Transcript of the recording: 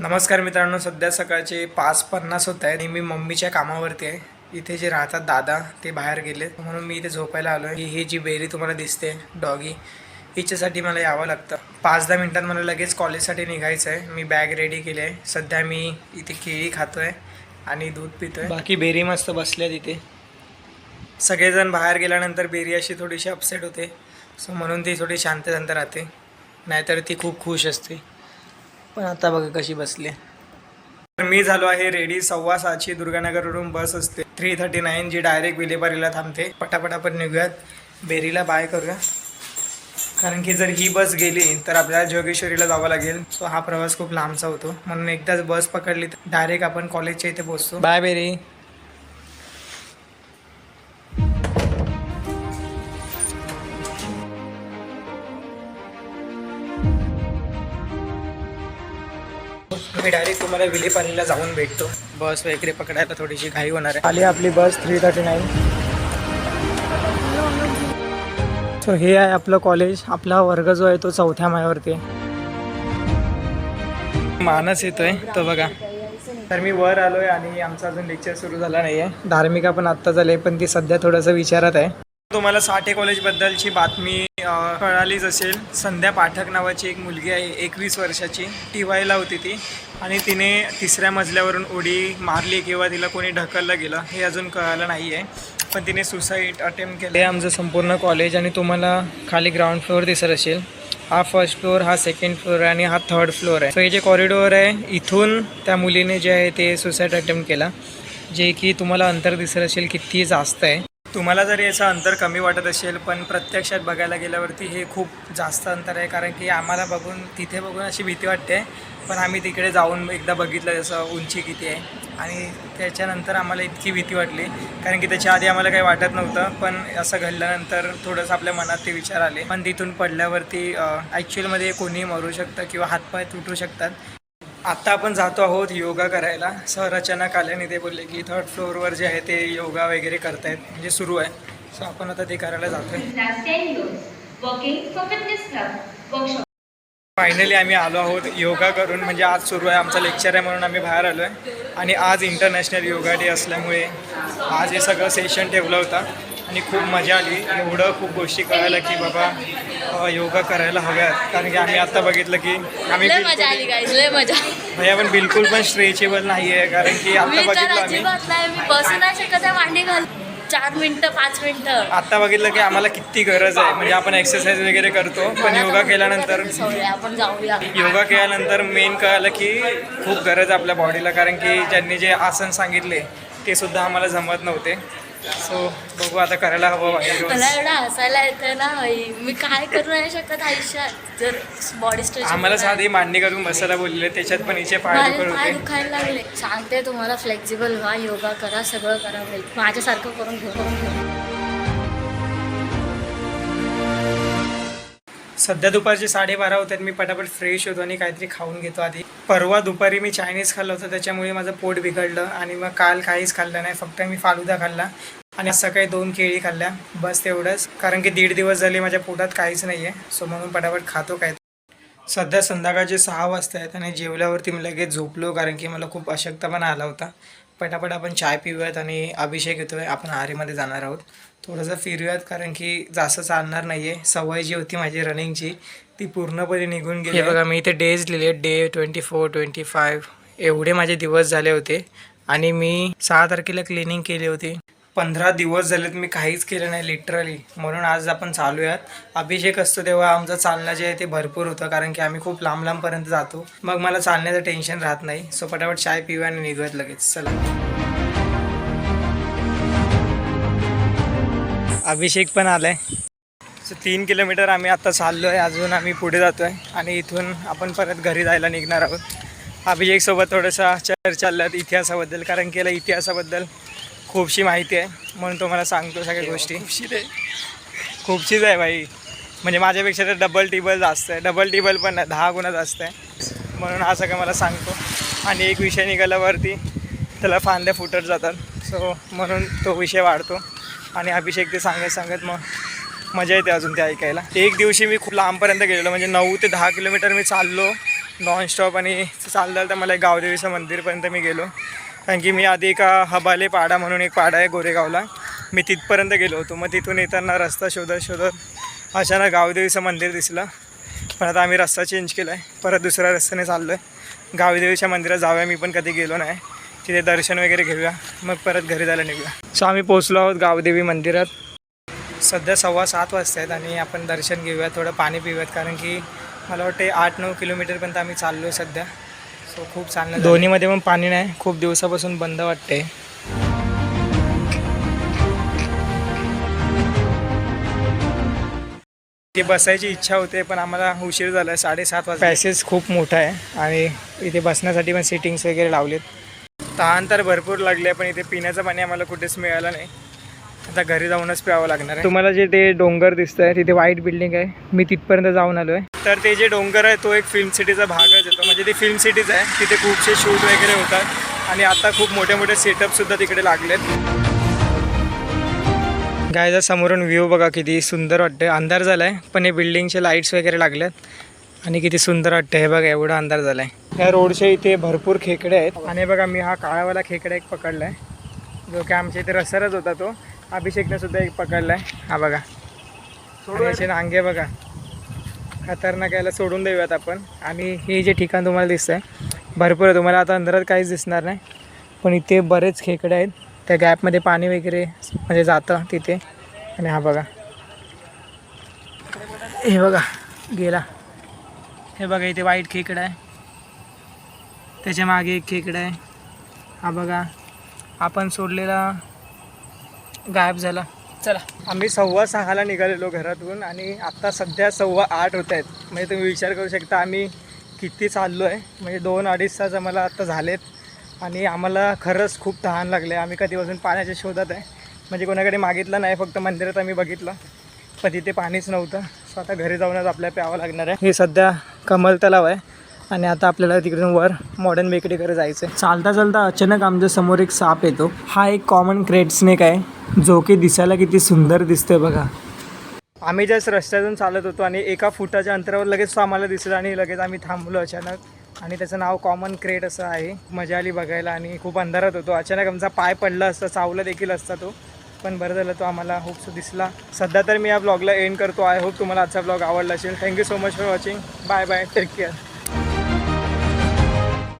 नमस्कार मित्रांनो सध्या सकाळचे पाच पन्नास होत आहे आणि मी मम्मीच्या कामावरती आहे. इथे जे राहतात दादा ते बाहेर गेले. म्हणून मी इथे झोपायला आलो आहे ही जी बेरी तुम्हाला दिसते डॉगी हिच्यासाठी मला यावं लागतं. पाच दहा मिनिटात मला लगेच कॉलेजसाठी निघायचं आहे मी बॅग रेडी केली आहे. सध्या मी इथे केळी खातो आहे आणि दूध पितो आहे बाकी बेरी मस्त बसल्या तिथे सगळेजण बाहेर गेल्यानंतर बेरी अशी थोडीशी अपसेट होते. सो म्हणून ती थोडी शांत शांत राहते. नाहीतर ती खूप खुश असते. पण आता बघा कशी बसली. तर मी झालो आहे रेडी. सव्वा सहाची दुर्गानगरवरून बस असते. थ्री थर्टी नाईन जी डायरेक्ट विलेपारीला थांबते. पटापट आपण निघूयात. बेरीला बाय करूया. कारण की जर ही बस गेली तर आपल्याला जोगेश्वरीला जावं लागेल. सो हा प्रवास खूप लांबचा होतो. म्हणून एकदाच बस पकडली तर डायरेक्ट आपण कॉलेजच्या इथे पोहोचतो. Bye berry. मी डायरेक्ट तुम्हाला विलेपार्लीला जाऊन भेटतो. बस वगैरे पकडायला थोडीशी घाई होणार आहे. आली आपली bus three thirty nine so हे आहे आपलं कॉलेज आपला वर्ग जो आहे तो चौथ्या मायावरती आहे. मानस येतोय. तो बघा. तर मी वर आलोय आणि आमचा अजून लेक्चर सुरू झाला नाहीये. धार्मिका पण आत्ता झाले पण ती सध्या थोडंसं विचारत आहे. तुम्हाला साठे कॉलेजबद्दलची बातमी कळालीच असेल. संध्या पाठक नावाची एक मुलगी आहे एकवीस वर्षाची. टी वायला होती ती. आणि तिने तिसऱ्या मजल्यावरून उडी मारली किंवा तिला कोणी ढकललं गेलं हे अजून कळालं नाही आहे पण तिने सुसाईड अटेम्प्ट केलं. हे आमचं संपूर्ण कॉलेज आणि तुम्हाला खाली ग्राउंड फ्लोअर दिसत असेल. हा फर्स्ट फ्लोअर हा सेकंड फ्लोअर आहे आणि हा थर्ड फ्लोअर आहे. सो हे जे कॉरिडोर आहे इथून त्या मुलीने जे आहे ते सुसाईड अटेम्प्ट केला जे की तुम्हाला अंतर दिसत असेल किती जास्त आहे. तुम्हाला जरी याचं अंतर कमी वाटत असेल पण प्रत्यक्षात बघायला गेल्यावरती हे खूप जास्त अंतर आहे. कारण की आम्हाला बघून तिथे बघून अशी भीती वाटते. पण आम्ही तिकडे जाऊन एकदा बघितलं जसं उंची किती आहे. आणि त्याच्यानंतर आम्हाला इतकी भीती वाटली. कारण की त्याच्या आधी आम्हाला काही वाटत नव्हतं. पण असं घडल्यानंतर थोडंसं आपल्या मनात ते विचार आले. पण तिथून पडल्यावरती ॲक्च्युअलमध्ये कोणीही मरू शकतं किंवा हातपाय तुटू शकतात. आत्ता आपण जातो आहोत योगा करायला. सर अचानक ते बोलले की थर्ड फ्लोअरवर जे आहे ते योगा वगैरे करतायत. म्हणजे सुरू आहे. सो आपण आता ते करायला जातोय. Last 10 years, working for Fitness Club, workshop. Finally आम्ही आलो आहोत योगा करून. म्हणजे आज सुरू आहे आमचा लेक्चर आहे म्हणून आम्ही बाहेर आलो आहे आणि आज इंटरनॅशनल योगा डे असल्यामुळे आज हे सगळं सेशन ठेवलं होतं. आणि खूप मजा आली. एवढं खूप गोष्टी कळायला की बाबा योगा करायला हव्यात. कारण की आम्ही आत्ता बघितलं की आम्ही मजा आली गाईज लय मजा म्हणजे आपण बिलकुल पण स्ट्रेचेबल नाही आहे कारण की तर बघितलं आम्ही. अजिबात नाही. मी बसू नाही शकत आहे मांडी घाल चार मिनिटं पाच मिनिटं. आत्ता बघितलं की आम्हाला किती गरज आहे. म्हणजे आपण एक्सरसाइज वगैरे करतो पण योगा केल्यानंतर सवय आपण जाऊया. योगा केल्यानंतर मेन कळालं की खूप गरज आहे आपल्या बॉडीला कारण की ज्यांनी जे आसन सांगितले ते सुद्धा आम्हाला जमत नव्हते. सो बघू आता करायला हवं. मला एवढं हसायला येतं ना बाई. मी काय करू नाही शकत आयुष्यात जर बॉडी स्ट्रेच आम्हाला साधी मांडणी करून बसायला बोलले त्याच्यात पण हिचे पाय माझे दुखत पाय होते दुखायला लागले सांगते तुम्हाला फ्लेक्झिबल व्हा योगा करा सगळं करा. माझ्यासारखं करून घेऊ करून घेऊ सध्या दुपारचे साडेबारा होतात मी पटापट फ्रेश होतो आणि काहीतरी खाऊन घेतो आधी. परवा दुपारी मी चायनीज खाल्लं होतं त्याच्यामुळे माझं पोट बिघडलं आणि मग काल काहीच खाल्लं नाही फक्त मी फालुदा खाल्ला. आणि सकाळी दोन केळी खाल्ल्या बस तेवढंच. कारण की दीड दिवस झाले माझ्या पोटात काहीच नाही आहे सो म्हणून पटापट खातो काय. सध्या संध्याकाळचे सहा वाजता आहेत आणि जेवल्यावरती मी लगेच झोपलो कारण की मला खूप अशक्तपणा आला होता. पटापट आपण चाय पिऊयात आणि अभिषेक येतोय. आपण आरेमध्ये जाणार आहोत. थोडंसं फिरूयात कारण की जास्त चालणार नाही आहे सवय जी होती माझी रनिंगची ती पूर्णपणे निघून गेली बघा मी इथे डेज लिहिले day twenty four twenty five एवढे माझे दिवस झाले होते. आणि मी सहा तारखेला क्लिनिंग केली होती. पंधरा दिवस झालेत मी काहीच केलं नाही लिटरली म्हणून आज आपण चालू आहात अभिषेक असतो तेव्हा आमचं चालणं जे आहे ते भरपूर होतं कारण की आम्ही खूप लांब लांबपर्यंत जातो. मग मला चालण्याचं टेन्शन राहत नाही. सो पटापट चाय पिऊया आणि निघूयात लगेच. चला. अभिषेक पण आलाय. सो तीन किलोमीटर आम्ही आता चाललो आहे अजून आम्ही पुढे जातो आहे आणि इथून आपण परत घरी जायला निघणार आहोत. अभिषेकसोबत थोडंसं चर्चा चालल्यात इतिहासाबद्दल कारण की याला इतिहासाबद्दल खूपशी माहिती आहे म्हणून तो मला सांगतो सगळ्या गोष्टी. खूपशीच आहे भाई म्हणजे माझ्यापेक्षा तर डबल टेबल जास्त आहे. डबल टेबल पण दहा गुणा जास्त आहे. म्हणून हा सगळं मला सांगतो. आणि एक विषय निघाल्यावरती त्याला फांद्या फुटत जातात. सो म्हणून तो विषय वाढतो. आणि अभिषेक ते सांगत सांगत मग मजा येते अजून ते ऐकायला. एक दिवशी मी खूप लांबपर्यंत गेलेलो. म्हणजे नऊ ते दहा किलोमीटर मी चाललो. नॉनस्टॉप आणि चाललं तर मला गावदेवीचं मंदिरपर्यंत मी गेलो. कारण की मी आधी एका हबाले पाडा म्हणून एक पाडा आहे गोरेगावला. मी तिथपर्यंत गेलो होतो. मग तिथून येताना रस्ता शोधत शोधत अचानक गावदेवीचं मंदिर दिसलं. पण आता आम्ही रस्ता चेंज केला आहे परत दुसऱ्या रस्त्याने चाललो आहे गावदेवीच्या मंदिरात जाऊया. मी पण कधी गेलो नाही. तिथे दर्शन वगैरे घेऊया. मग परत घरी जायला निघूया. सो आम्ही पोचलो आहोत गावदेवी मंदिरात. सध्या सव्वा सात वाजता आहेत आणि आपण दर्शन घेऊया. थोडं पाणी पिऊयात. कारण की मला वाटते आठ नऊ किलोमीटरपर्यंत आम्ही चाललो आहे सध्या. खूप चांगलं दोन्हीमध्ये पण पाणी नाही. खूप दिवसापासून बंद वाटते इथे बसायची इच्छा होते पण आम्हाला उशीर झाला आहे साडेसात वाजता पॅसेज खूप मोठा आहे आणि इथे बसण्यासाठी पण सिटिंग्स वगैरे लावलेत. तहान तर भरपूर लागले पण इथे पिण्याचं पाणी आम्हाला कुठेच मिळालं नाही. आता घरी जाऊनच प्यावं लागणार आहे. तुम्हाला जे ते डोंगर दिसत आहे तिथे व्हाईट बिल्डिंग आहे. मी तिथपर्यंत जाऊन आलो आहे तर ते जे डोंगर आहे तो एक फिल्म सिटीचा भागच येतो म्हणजे ती फिल्म सिटीज आहे. तिथे खूपसे शूट वगैरे होतात. आणि आता खूप मोठे मोठे सेटअपसुद्धा तिकडे लागलेत. गायचा समोरून व्ह्यू बघा किती सुंदर वाटते अंधार झाला आहे पण हे बिल्डिंगचे लाईट्स वगैरे लागल्यात आणि किती सुंदर वाटतं हे बघा एवढा अंधार झाला आहे ह्या रोडच्या इथे भरपूर खेकडे आहेत. आणि बघा मी हा काळावाला खेकडा एक पकडला आहे जो की आमच्या इथे रसरच होता तो. अभिषेकने सुद्धा एक पकडला आहे हा बघा. असे नांगे बघा. खतरनाक याला सोडून देऊयात आपण. आणि हे जे ठिकाण तुम्हाला दिसतं आहे भरपूर आहे. तुम्हाला आता अंधारात काहीच दिसणार नाही. पण इथे बरेच खेकडे आहेत. त्या गॅपमध्ये पाणी वगैरे म्हणजे जातं तिथे. आणि हा बघा. हे बघा गेला. हे बघा इथे वाईट खेकडा आहे. त्याच्यामागे एक खेकडा आहे. हा बघा. आपण सोडलेला गायब झाला. चला. आम्ही सव्वा सहाला निघालेलो घरातून आणि आत्ता सध्या सव्वा आठ होत आहेत. म्हणजे तुम्ही विचार करू शकता आम्ही किती चाललो आहे म्हणजे दोन अडीच तास आम्हाला आत्ता झालेत. आणि आम्हाला खरंच खूप तहान लागले. आम्ही कधीपासून पाण्याच्या शोधात आहे. म्हणजे कोणाकडे मागितलं नाही फक्त मंदिरात आम्ही बघितलं. पण तिथे पाणीच नव्हतं. सो आता घरी जाऊनच आपल्याला प्यावं लागणार आहे. हे सध्या कमल तलाव आहे. आणि आता आपल्याला तिकडून वर मॉडर्न बेकरीकडे जायचं आहे चालता चालता अचानक आमच्यासमोर एक साप येतो. हा एक कॉमन क्रेट स्नेक आहे. जो की दिसायला किती सुंदर दिसते बघा. आम्ही जस्ट रस्त्यातून चालत होतो आणि एका फुटाच्या अंतरावर लगेच तो आम्हाला दिसला आणि लगेच आम्ही थांबलो अचानक. आणि त्याचं नाव कॉमन क्रेट असं आहे. मजा आली बघायला आणि खूप अंधारात होतो. अचानक आमचा पाय पडला असता चावला देखील असता तो. पण बरं झालं तो आम्हाला होप दिसला. सध्या तर मी या ब्लॉगला एंड करतो. आय होप तुम्हाला आजचा ब्लॉग आवडला असेल. Thank you so much for watching bye bye take care